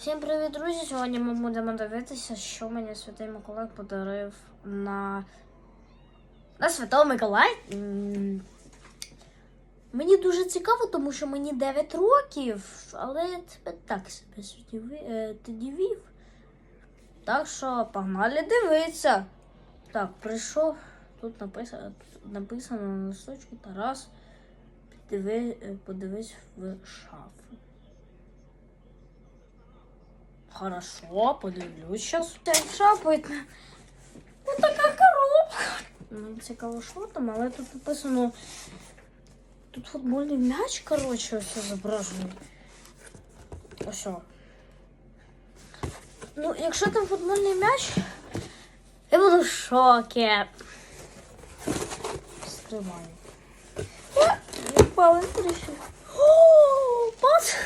Всім привіт, друзі! Сьогодні ми будемо дивитися, що мені Святий Миколай подарив на, на Святого Миколая. М, Мені дуже цікаво, тому що мені 9 років, але тебе так себе ви- е. Так що погнали дивитися. Так, прийшов. Тут написано, написано на листочку Тарас. Підиви, е, подивись в шафу. Хорошо, подивлюсь сейчас. Так, шапает. Ну така коробка. Мені цікаво, що там, але тут написано. Тут футбольний м'яч, коротше, ось зображений. Ось. Ну, якщо там футбольний м'яч, я буду в шокі. Стриваю. О, Я впала трішки. О, пас!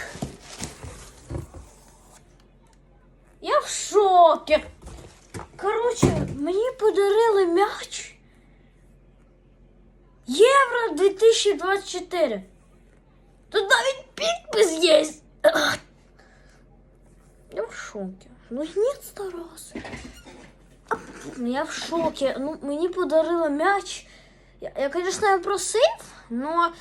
Я в шокі. Коротше, мені подарили м'яч. Євро 2024. Тут навіть підпис є. Я в шокі. Ну ні, Тарас. А, Я в шокі. Ну, мені подарили м'яч. Я, я звісно, я просив, но.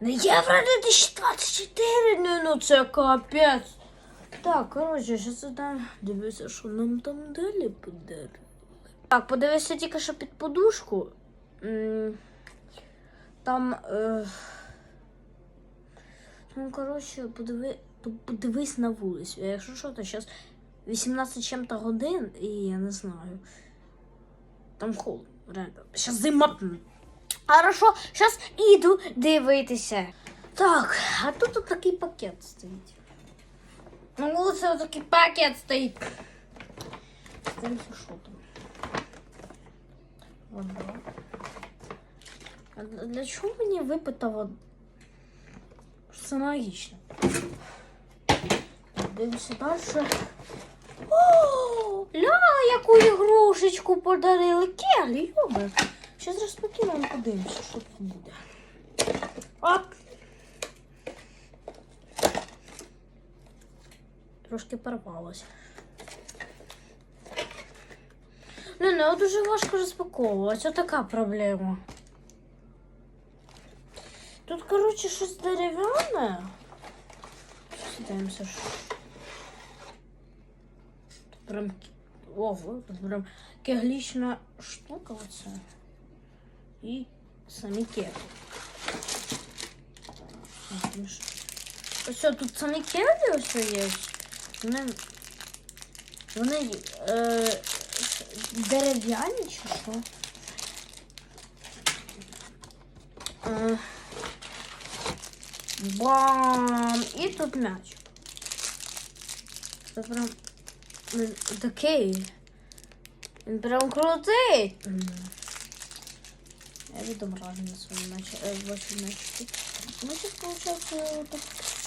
На Євро 2024, ну, ну це капець. Так, коротше, зараз там дивися, що нам там далі подарили. Так, подивися тільки що під подушку. Там. Е... Ну, коротше, подиви... подивись на вулицю. Якщо що, то зараз 18 чим-то годин, і я не знаю. Там холодно, реально. Зараз зима. Хорошо, зараз іду дивитися. Так, а тут такий пакет стоїть. На вулиці от такий пакет. Вода. А для- чого мені випита вода? Це логічно. Дивимося далі. О, ля, яку ігрушечку подарили. Келі, йобер. Щас розпакуємо, подивимося, що тут буде. Оп. Трошки порвалося. Не, не, дуже важко розпаковувати. Це така проблема. Тут, коротше, щось дерев'яне. Дивимося. що- Тут прям. кі- Ого, тут прям кеглічна штука оце. І самі кеглі. Так, ну що? Ось що, тут самі кеглі ось є. Вони. Вони е, дерев'яні чи що? Е, Бам! І тут м'яч. Це прям він такий. Він прям крутий. Я відображу на своєму м'ячі. Е, ваші м'ячі. Ми зараз, виходить, так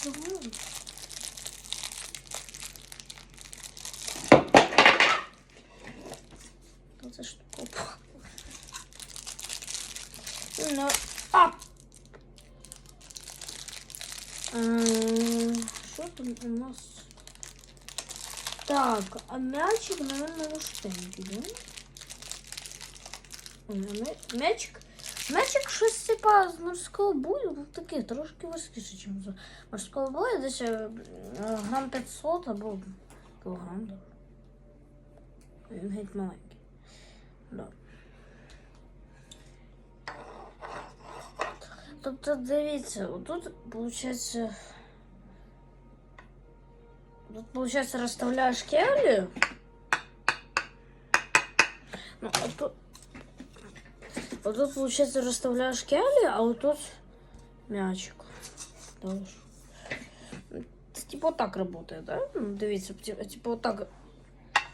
зробили. То це штука упала. Ну, а! Ем, Що там у нас? Так, а мячик, наверное, на штеньки, да? Мячик? Мячик щось типа з морського бою, ну таке, трошки важкіше, ніж з морського бою, десь е, е, грам 500 або кілограм. Да. Він геть маленький. Да. Тобто, дивіться, тут виходить. Тут, получается, расставляешь кегли. Ну, а тут... Вот тут, получается, расставляешь кегли, а вот тут мячик. Это типа вот так работает, да? Ну, типа, типа вот так,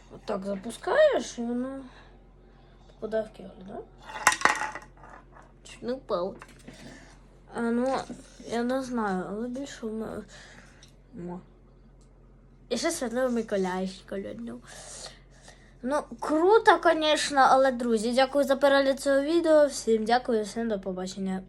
вот так запускаешь, и оно попадает в кегли, да? Чуть не упал. А, ну, я не знаю, але більше мене... І ще Святого Миколаївська людну. Ну, круто, звісно, але друзі, дякую за перегляд цього відео. Всім дякую, всім до побачення.